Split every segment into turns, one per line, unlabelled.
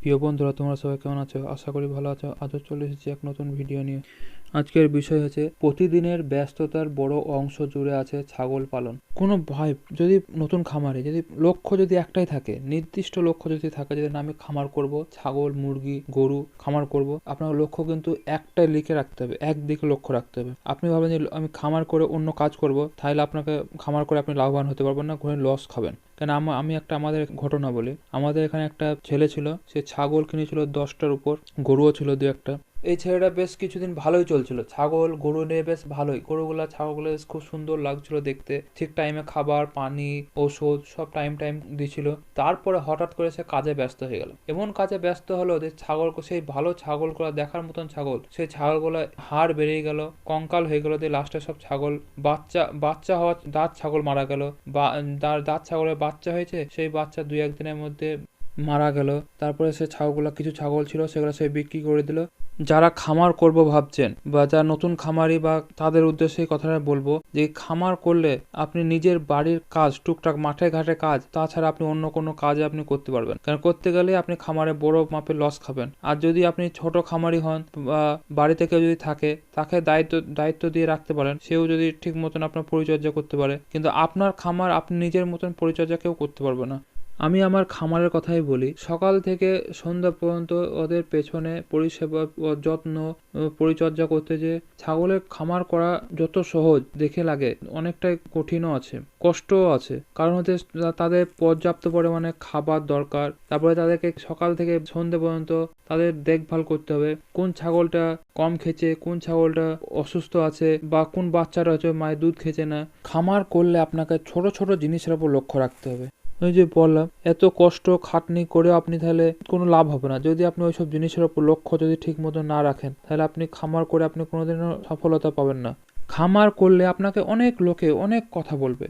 প্রিয় বন্ধুরা, তোমরা সবাই কেমন আছো? আশা করি ভালো আছো। আজও চলে এসেছি এক নতুন ভিডিও নিয়ে। আজকের বিষয় হচ্ছে, প্রতিদিনের ব্যস্ততার বড় অংশ জুড়ে আছে ছাগল পালন। কোনো ভাই যদি নতুন খামারে, যদি লক্ষ্য যদি একটাই থাকে, নির্দিষ্ট লক্ষ্য যদি থাকে যদি আমি খামার করব, ছাগল, মুরগি, গরু খামার করব, আপনার লক্ষ্য কিন্তু একটাই লিখে রাখতে হবে, একদিকে লক্ষ্য রাখতে হবে। আপনি ভাবেন যে, আমি খামার করে অন্য কাজ করব, তাহলে আপনাকে খামার করে আপনি লাভবান হতে পারবেন না, ঘুরে লস খাবেন। কেন আমি একটা আমাদের ঘটনা বলি। আমাদের এখানে একটা ছেলে ছিল, সে ছাগল কিনেছিল দশটার উপর, গরুও ছিল দু একটা। এই ছেলেটা বেশ কিছুদিন ভালোই চলছিল। ছাগল, গরু নিয়ে বেশ ভালোই। গরুগুলা, ছাগলগুলো বেশ খুব সুন্দর লাগছিল দেখতে। ঠিক টাইমে খাবার, পানি ওষুধ সব টাইম টাইম দিছিল। তারপরে হঠাৎ করে সে কাজে ব্যস্ত হয়ে গেল। এমন কাজে ব্যস্ত হলো যে ছাগল সেই ভালো ছাগলগুলো দেখার মতন ছাগল, সেই ছাগলগুলো হাড় বেরিয়ে গেল, কঙ্কাল হয়ে গেল দিয়ে লাস্টে সব ছাগল। বাচ্চা বাচ্চা হওয়া দাঁত ছাগল মারা গেল। বা দাঁত ছাগলের বাচ্চা হয়েছে, সেই বাচ্চা দুই একদিনের মধ্যে মারা গেল। তারপরে সে ছাগলগুলো, কিছু ছাগল ছিল, সেগুলো সে বিক্রি করে দিল। যারা খামার করব ভাবছেন বা যারা নতুন খামারি বা তাদের উদ্দেশ্যে কথাটা বলব যে খামার করলে আপনি নিজের বাড়ির কাজ, টুকটাক মাঠে ঘাটে কাজ, তাছাড়া আপনি অন্য কোনো কাজে আপনি করতে পারবেন। কারণ করতে গেলে আপনি খামারে বড় মাপের লস খাবেন। আর যদি আপনি ছোট খামারি হন বা বাড়িতে কেউ যদি থাকে, তাকে দায়িত্ব দায়িত্ব দিয়ে রাখতে পারেন। সেও যদি ঠিক মতন আপনার পরিচর্যা করতে পারে। কিন্তু আপনার খামার আপনি নিজের মতন পরিচর্যা কেউ করতে পারবে না। আমি আমার খামারের কথাই বলি। সকাল থেকে সন্ধ্যা পর্যন্ত ওদের পেছনে পরিষেবা যত্ন পরিচর্যা করতে যে ছাগলের খামার করা যত সহজ দেখে লাগে, অনেকটাই কঠিনও আছে, কষ্টও আছে। কারণ হচ্ছে তাদের পর্যাপ্ত পরিমাণে খাবার দরকার, তারপরে তাদেরকে সকাল থেকে সন্ধ্যে পর্যন্ত তাদের দেখভাল করতে হবে, কোন ছাগলটা কম খেছে কোন ছাগলটা অসুস্থ আছে বা কোন বাচ্চাটা হচ্ছে মায়ের দুধ খেছে না। খামার করলে আপনাকে ছোট ছোট জিনিসের উপর লক্ষ্য রাখতে হবে। ওই যে বললাম, এত কষ্ট খাটনি করে আপনি তাহলে কোনো লাভ হবে না। যদি আপনি ওইসব জিনিসের উপর লক্ষ্য যদি ঠিক মতো না রাখেন, তাহলে আপনি খামার করে আপনি কোনোদিনও সফলতা পাবেন না। খামার করলে আপনাকে অনেক লোকে অনেক কথা বলবে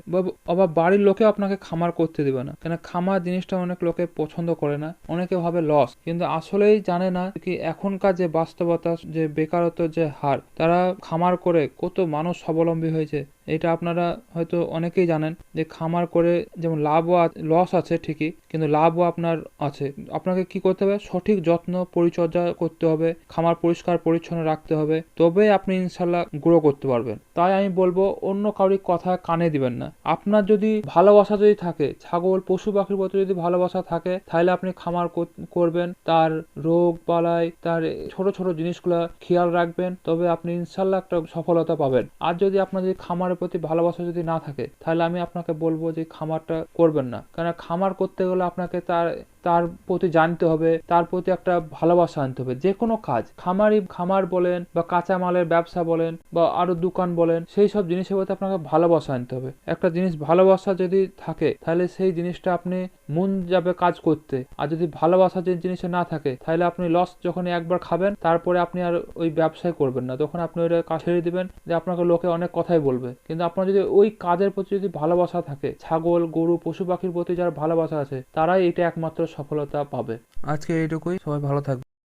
আবার বাড়ির লোকে আপনাকে খামার করতে দেবে না। কেন, খামার জিনিসটা অনেক লোকে পছন্দ করে না, অনেকে ভাবে লস কিন্তু আসলেই জানে না কি, এখনকার যে বাস্তবতা যে বেকারত্ব যে হার, তারা খামার করে কত মানুষ স্বাবলম্বী হয়েছে। এটা আপনারা হয়তো অনেকেই জানেন যে খামার করে যেমন লাভও লস আছে ঠিকই, কিন্তু লাভও আপনার আছে। আপনাকে কি করতে হবে? সঠিক যত্ন, পরিচর্যা করতে হবে, খামার পরিষ্কার, পরিচ্ছন্ন রাখতে হবে তবে আপনি ইনশাল্লাহ গ্রো করতে পারবেন। তাই আমি বলব, অন্য কারোর কথা কানে দিবেন না। আপনার যদি ভালোবাসা যদি থাকে, ছাগল, পশু পাখির প্রতি যদি ভালোবাসা থাকে, তাহলে আপনি খামার করবেন, তার রোগ বালাই তার ছোট ছোট জিনিসগুলো খেয়াল রাখবেন, তবে আপনি ইনশাল্লাহ একটা সফলতা পাবেন। আর যদি আপনার যদি খামারের প্রতি ভালোবাসা যদি না থাকে, তাহলে আমি আপনাকে বলব যে খামারটা করবেন না। কারণ খামার করতে গেলে আপনাকে তার তার প্রতি জানতে হবে, তার প্রতি একটা ভালোবাসা আনতে হবে, যে কোনো কাজ। খামারি, খামার বলেন বা কাঁচামালের ব্যবসা বলেন বা আরও দোকান বলেন, সেই সব জিনিসের প্রতি আপনাকে ভালোবাসা আনতে হবে। একটা জিনিস ভালোবাসা যদি থাকে, তাহলে সেই জিনিসটা আপনি মন যাবে কাজ করতে। আর যদি ভালোবাসা যে জিনিসে না থাকে, তাহলে আপনি লস যখন একবার খাবেন, তারপরে আপনি আর ওই ব্যবসায় করবেন না। তখন আপনি ওইটা কাজ ছেড়ে দেবেন, যে আপনাকে লোকে অনেক কথাই বলবে। কিন্তু আপনার যদি ওই কাজের প্রতি যদি ভালোবাসা থাকে, ছাগল, গরু, পশু পাখির প্রতি যার ভালোবাসা আছে, তারাই এটা একমাত্র সফলতা পাবে। আজকে এইটুকুই। সবাই ভালো থাকবে